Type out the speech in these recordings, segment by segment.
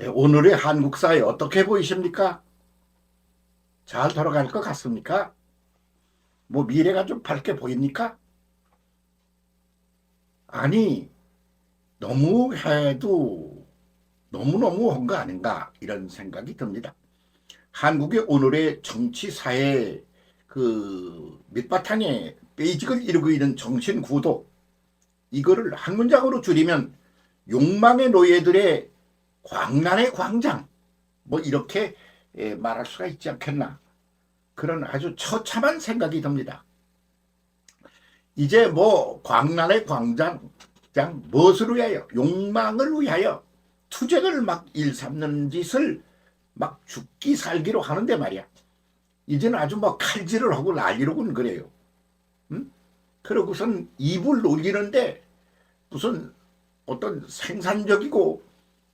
예, 오늘의 한국 사회 어떻게 보이십니까? 잘 돌아갈 것 같습니까? 뭐 미래가 좀 밝게 보입니까? 아니 너무 해도 너무너무 한 거 아닌가 이런 생각이 듭니다. 한국의 오늘의 정치 사회 그 밑바탕에 베이직을 이루고 있는 정신 구도 이거를 한 문장으로 줄이면 욕망의 노예들의 광란의 광장 뭐 이렇게 예, 말할 수가 있지 않겠나 그런 아주 처참한 생각이 듭니다. 이제 뭐 광란의 광장 장 무엇을 위하여 욕망을 위하여 투쟁을 막 일삼는 짓을 막 죽기 살기로 하는데 말이야. 이제는 아주 뭐 칼질을 하고 난리로군 그래요. 응? 그러고선 입을 놀리는데 무슨 어떤 생산적이고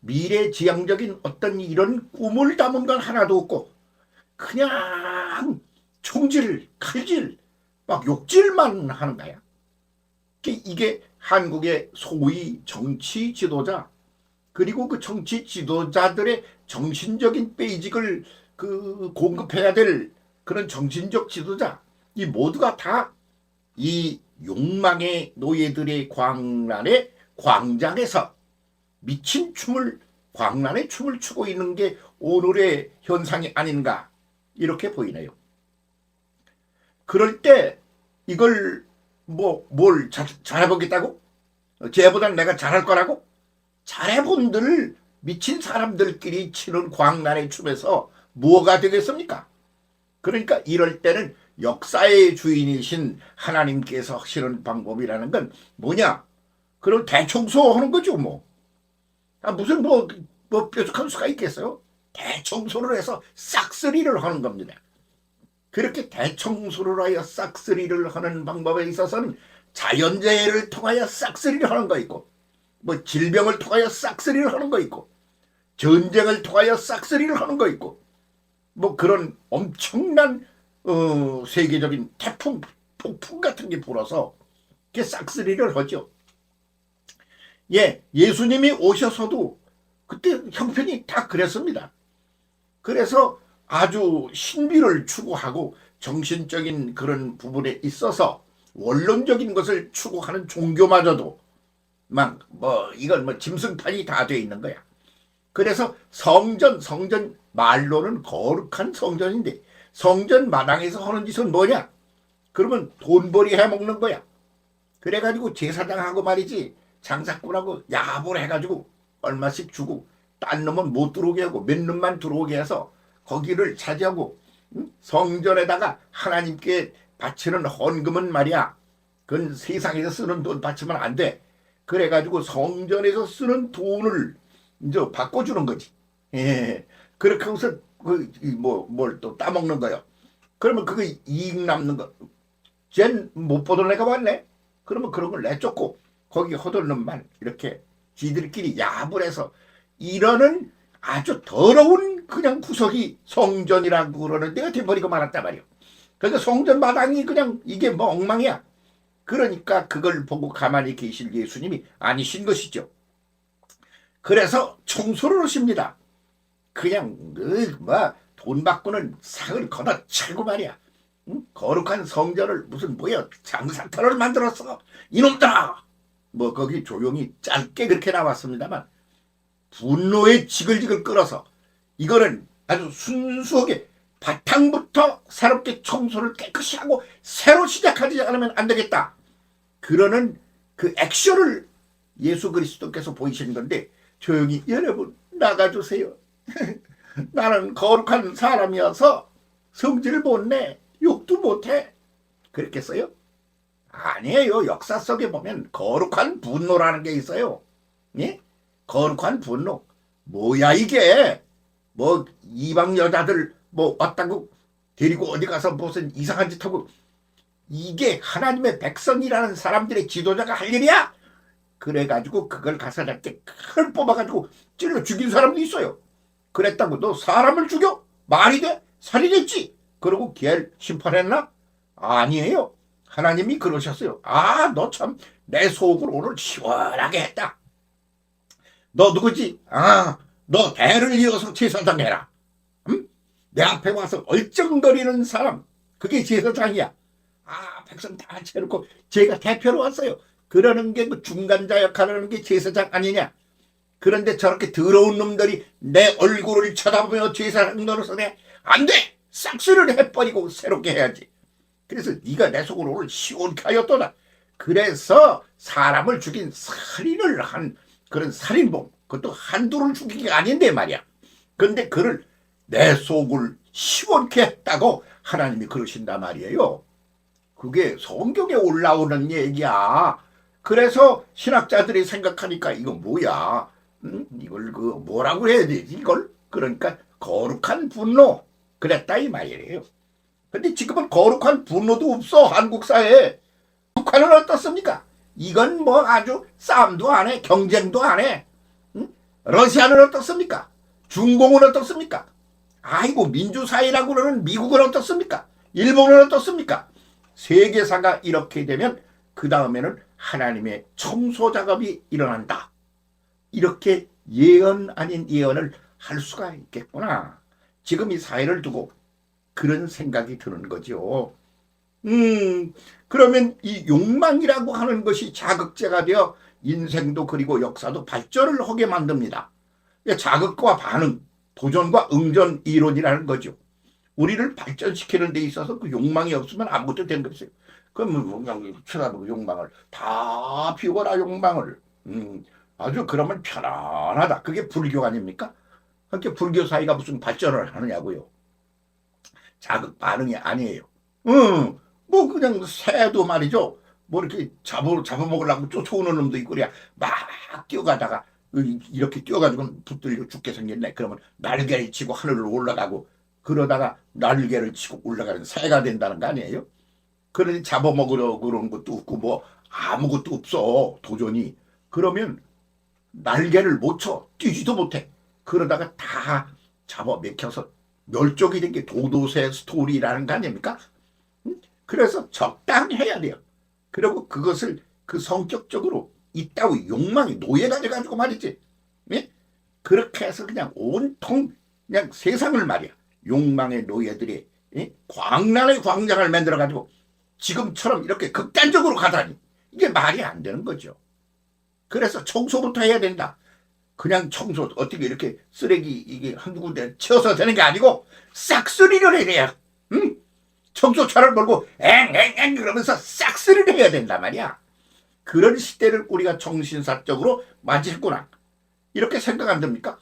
미래지향적인 어떤 이런 꿈을 담은 건 하나도 없고 그냥 총질, 칼질, 막 욕질만 하는 거야. 이게 한국의 소위 정치 지도자 그리고 그 정치 지도자들의 정신적인 베이직을 그 공급해야 될 그런 정신적 지도자 이 모두가 다 이 욕망의 노예들의 광란의 광장에서 미친 춤을 광란의 춤을 추고 있는 게 오늘의 현상이 아닌가 이렇게 보이네요. 그럴 때 이걸 뭐 뭘 잘해보겠다고? 쟤보단 내가 잘할 거라고? 잘해본 들 미친 사람들끼리 치는 광란의 춤에서 뭐가 되겠습니까? 그러니까 이럴 때는 역사의 주인이신 하나님께서 하시는 방법이라는 건 뭐냐? 그럼 대청소하는 거죠, 뭐. 아, 무슨 뭐, 뭐 뾰족한 수가 있겠어요? 대청소를 해서 싹쓸이를 하는 겁니다. 그렇게 대청소를 하여 싹쓸이를 하는 방법에 있어서는 자연재해를 통하여 싹쓸이를 하는 거 있고 뭐 질병을 통하여 싹쓸이를 하는 거 있고 전쟁을 통하여 싹쓸이를 하는 거 있고 뭐 그런 엄청난 어, 세계적인 태풍 폭풍 같은 게 불어서 이렇게 싹쓸이를 하죠. 예, 예수님이 오셔서도 그때 형편이 다 그랬습니다. 그래서 아주 신비를 추구하고 정신적인 그런 부분에 있어서 원론적인 것을 추구하는 종교마저도 막 뭐 이건 뭐 짐승판이 다 돼 있는 거야. 그래서 성전 성전 말로는 거룩한 성전인데 성전 마당에서 하는 짓은 뭐냐? 그러면 돈벌이 해 먹는 거야. 그래가지고 제사장하고 말이지 장사꾼하고 야합을 해가지고 얼마씩 주고 딴 놈은 못 들어오게 하고 몇 놈만 들어오게 해서 거기를 차지하고 성전에다가 하나님께 바치는 헌금은 말이야. 그건 세상에서 쓰는 돈 바치면 안 돼. 그래가지고 성전에서 쓰는 돈을 이제 바꿔주는 거지. 예. 그렇게 하고서 그뭐뭘 또 따먹는 거요. 그러면 그거 이익 남는 거. 쟨 못 보던 애가 왔네. 그러면 그런 걸 내쫓고 거기 허들 놈만 이렇게 지들끼리 야합을 해서 이러는 아주 더러운 그냥 구석이 성전이라고 그러는 데가 돼버리고 말았단 말이오. 그러니까 성전 마당이 그냥 이게 뭐 엉망이야. 그러니까 그걸 보고 가만히 계실 예수님이 아니신 것이죠. 그래서 청소를 하십니다. 그냥 뭐돈 받고는 상을 걷어차고 말이야. 응? 거룩한 성전을 무슨 뭐야 장사터를 만들었어. 이놈들아. 뭐 거기 조용히 짧게 그렇게 나왔습니다만 분노의 지글지글 끌어서 이거는 아주 순수하게 바탕부터 새롭게 청소를 깨끗이 하고 새로 시작하지 않으면 안 되겠다. 그러는 그 액션을 예수 그리스도께서 보이신 건데 조용히 여러분 나가주세요. 나는 거룩한 사람이어서 성질을 못 내. 욕도 못해. 그랬겠어요? 아니에요. 역사 속에 보면 거룩한 분노라는 게 있어요. 예? 거룩한 분노. 뭐야 이게? 뭐 이방 여자들 뭐 왔다고 데리고 어디 가서 무슨 이상한 짓 하고 이게 하나님의 백성이라는 사람들의 지도자가 할 일이야? 그래가지고 그걸 가서 이렇게 칼 뽑아가지고 찔러 죽인 사람도 있어요. 그랬다고 너 사람을 죽여? 말이 돼? 살인했지? 그러고 걔를 심판했나? 아니에요. 하나님이 그러셨어요. 아, 너 참 내 속을 오늘 시원하게 했다. 너 누구지? 아, 너 대를 이어서 제사장 해라. 음? 내 앞에 와서 얼쩡거리는 사람 그게 제사장이야. 아 백성 다 채놓고 제가 대표로 왔어요. 그러는 게 그 중간자 역할을 하는 게 제사장 아니냐. 그런데 저렇게 더러운 놈들이 내 얼굴을 쳐다보며 제사장 노릇을 안 돼! 싹쓸이를 해버리고 새롭게 해야지. 그래서 네가 내 속을 오늘 시원케 하였도다. 그래서 사람을 죽인 살인을 한 그런 살인범 그것도 한두를 죽인 게 아닌데 말이야. 근데 그를 내 속을 시원케 했다고 하나님이 그러신단 말이에요. 그게 성경에 올라오는 얘기야. 그래서 신학자들이 생각하니까 이거 뭐야? 음? 이걸 그 뭐라고 해야 되지? 이걸 그러니까 거룩한 분노 그랬다 이 말이에요. 근데 지금은 거룩한 분노도 없어 한국 사회에. 북한은 어떻습니까? 이건 뭐 아주 싸움도 안 해, 경쟁도 안 해. 응? 러시아는 어떻습니까? 중공은 어떻습니까? 아이고 민주사회라고 그러는 미국은 어떻습니까? 일본은 어떻습니까? 세계사가 이렇게 되면 그 다음에는 하나님의 청소 작업이 일어난다. 이렇게 예언 아닌 예언을 할 수가 있겠구나. 지금 이 사회를 두고 그런 생각이 드는 거죠. 음, 그러면 이 욕망이라고 하는 것이 자극제가 되어 인생도 그리고 역사도 발전을 하게 만듭니다. 자극과 반응, 도전과 응전 이론이라는 거죠. 우리를 발전시키는 데 있어서 그 욕망이 없으면 아무것도 된 거 없어요. 그냥 쳐다보고 욕망을 다 피워라 욕망을. 음, 아주 그러면 편안하다. 그게 불교 아닙니까? 그렇게 불교 사회가 무슨 발전을 하느냐고요. 자극 반응이 아니에요. 응, 뭐 그냥 새도 말이죠. 뭐 이렇게 잡아 잡아먹으려고 쫓아오는 놈도 있고 그래 막 뛰어가다가 이렇게 뛰어가지고 붙들려 죽게 생겼네. 그러면 날개를 치고 하늘로 올라가고 그러다가 날개를 치고 올라가는 새가 된다는 거 아니에요? 그러니 잡아먹으려고 그러는 것도 없고 뭐 아무것도 없어 도전이. 그러면 날개를 못 쳐 뛰지도 못해. 그러다가 다 잡아 맥혀서 멸종이 된 게 도도새 스토리라는 거 아닙니까? 응? 그래서 적당히 해야 돼요. 그리고 그것을 그 성격적으로 있다고 욕망이 노예가 돼가지고 말이지. 예? 그렇게 해서 그냥 온통 그냥 세상을 말이야. 욕망의 노예들이 예? 광란의 광장을 만들어가지고 지금처럼 이렇게 극단적으로 가다니 이게 말이 안 되는 거죠. 그래서 청소부터 해야 된다. 그냥 청소 어떻게 이렇게 쓰레기 이게 한두 군데 치워서 되는 게 아니고 싹쓸이를 해야. 응? 청소차를 몰고 앵앵앵 그러면서 싹쓸이를 해야 된단 말이야. 그런 시대를 우리가 정신사적으로 맞이했구나. 이렇게 생각 안 됩니까?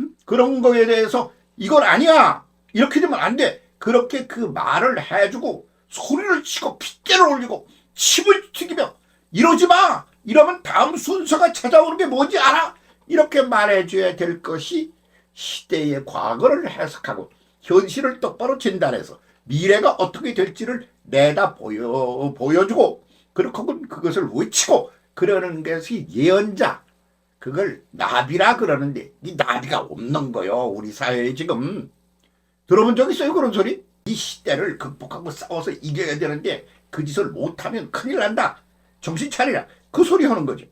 응? 그런 거에 대해서 이건 아니야. 이렇게 되면 안 돼. 그렇게 그 말을 해주고 소리를 치고 핏대를 올리고 침을 튀기며 이러지 마. 이러면 다음 순서가 찾아오는 게 뭔지 알아? 이렇게 말해줘야 될 것이 시대의 과거를 해석하고 현실을 똑바로 진단해서 미래가 어떻게 될지를 내다 보여, 보여주고 그렇고 그것을 외치고 그러는 것이 예언자. 그걸 나비라 그러는데 이 나비가 없는 거요 우리 사회에 지금. 들어본 적 있어요 그런 소리? 이 시대를 극복하고 싸워서 이겨야 되는데 그 짓을 못하면 큰일 난다. 정신 차리라. 그 소리 하는 거죠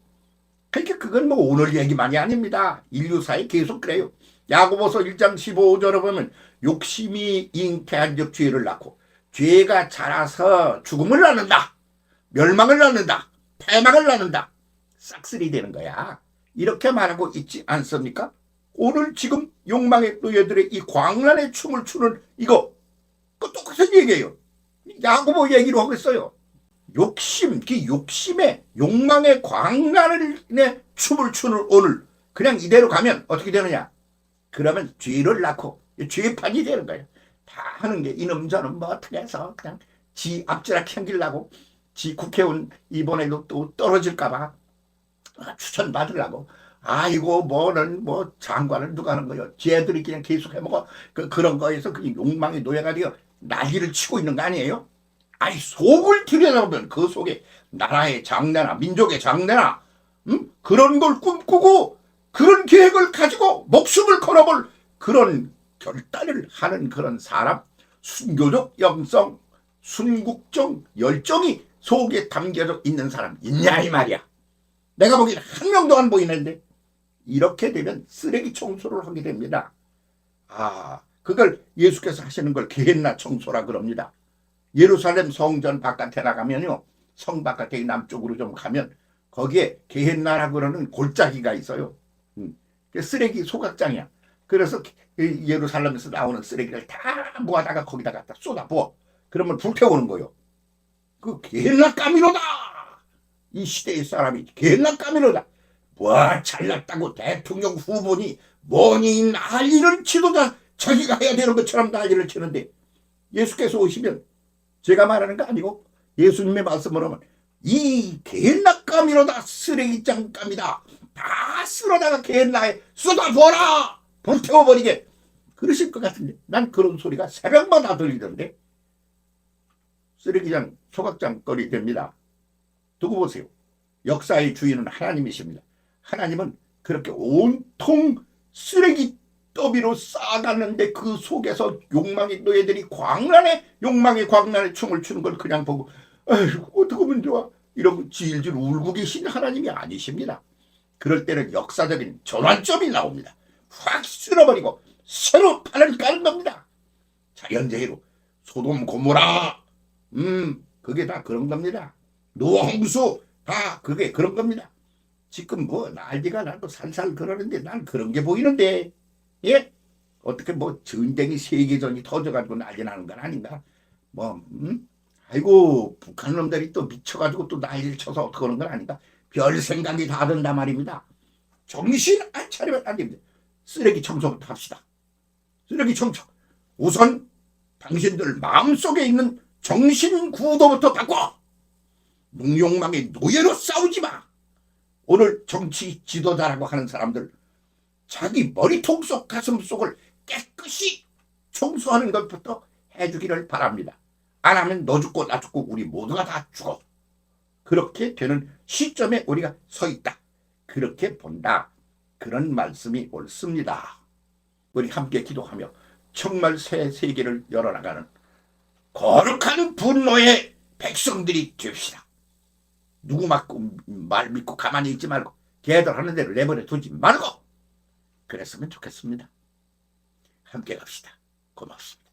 그러니까 그건 뭐 오늘 얘기만이 아닙니다 인류사에 계속 그래요 야고보서 1장 15절에 보면 욕심이 잉태한 적 죄를 낳고 죄가 자라서 죽음을 낳는다. 멸망을 낳는다. 패망을 낳는다. 싹쓸이 되는 거야. 이렇게 말하고 있지 않습니까? 오늘 지금 욕망의 노예들의 이 광란의 춤을 추는 이거 그 똑같은 얘기예요. 야고보 얘기로 하고 있어요. 욕심, 그 욕심의 욕망의 광란의 춤을 추는 오늘 그냥 이대로 가면 어떻게 되느냐? 그러면 죄를 낳고 죄판이 되는 거예요. 다 하는 게 이놈 저놈 뭐 어떻게 해서 그냥 지 앞지락 챙기려고 지 국회의원 이번에도 또 떨어질까봐 추천 받으려고 아이고 뭐는 뭐 장관을 누가 하는 거요 쟤들이 그냥 계속 해먹어 그, 그런 거에서 그 욕망의 노예가 되어 난리를 치고 있는 거 아니에요? 아니 속을 들여다보면 그 속에 나라의 장래나 민족의 장래나 음? 그런 걸 꿈꾸고 그런 계획을 가지고 목숨을 걸어볼 그런 결단을 하는 그런 사람, 순교적 영성, 순국적 열정이 속에 담겨져 있는 사람 있냐 이 말이야. 내가 보기엔 한 명도 안 보이는데 이렇게 되면 쓰레기 청소를 하게 됩니다. 아, 그걸 예수께서 하시는 걸 게헨나 청소라 그럽니다. 예루살렘 성전 바깥에 나가면요. 성 바깥에 남쪽으로 좀 가면 거기에 게헨나라 그러는 골짜기가 있어요. 음, 그 쓰레기 소각장이야. 그래서 이 예루살렘에서 나오는 쓰레기를 다 모아다가 거기다 갖다 쏟아부어. 그러면 불태우는 거요. 그 게헨나 까미로다. 이 시대의 사람이 게헨나 까미로다. 와 잘났다고 대통령 후보니 뭐니 난리를 치도다 자기가 해야 되는 것처럼 난리를 치는데 예수께서 오시면 제가 말하는 거 아니고 예수님의 하면 이 게hen나감이로다 쓰레기장감이다. 다 쓸어다가 게hen나에 쏟아부어라! 불태워버리게. 그러실 것 같은데 난 그런 소리가 새벽마다 들리던데. 쓰레기장 소각장 거리 됩니다. 두고 보세요. 역사의 주인은 하나님이십니다. 하나님은 그렇게 온통 쓰레기 더비로 쌓아갔는데 그 속에서 욕망의 노예들이 광란에 욕망의 광란에 춤을 추는 걸 그냥 보고 아휴 어떻게 하면 좋아 이러고 질질 울고 계신 하나님이 아니십니다. 그럴 때는 역사적인 전환점이 나옵니다. 확 쓸어버리고 새로 판을 까는 겁니다. 자연재해로 소돔 고모라 음 그게 다 그런 겁니다. 노홍수 다 그게 그런 겁니다. 지금 뭐 난리가 나도 살살 그러는데 난 그런 게 보이는데 예? 어떻게 뭐 전쟁이 세계전이 터져가지고 난리 나는 건 아닌가? 뭐 음? 아이고 북한 놈들이 또 미쳐가지고 또 난리를 쳐서 어떻게 하는 건 아닌가? 별 생각이 다 든단 말입니다. 정신 안 차리면 안 됩니다. 쓰레기 청소부터 합시다. 쓰레기 청소. 우선 당신들 마음속에 있는 정신 구도부터 바꿔! 묵욕망의 노예로 싸우지 마! 오늘 정치 지도자라고 하는 사람들 자기 머리통 속 가슴 속을 깨끗이 청소하는 것부터 해주기를 바랍니다. 안 하면 너 죽고 나 죽고 우리 모두가 다 죽어. 그렇게 되는 시점에 우리가 서 있다. 그렇게 본다. 그런 말씀이 옳습니다. 우리 함께 기도하며 정말 새 세계를 열어나가는 거룩한 분노의 백성들이 됩시다. 누구 맞고 말 믿고 가만히 있지 말고 걔들 하는 대로 내버려 두지 말고 그랬으면 좋겠습니다. 함께 갑시다. 고맙습니다.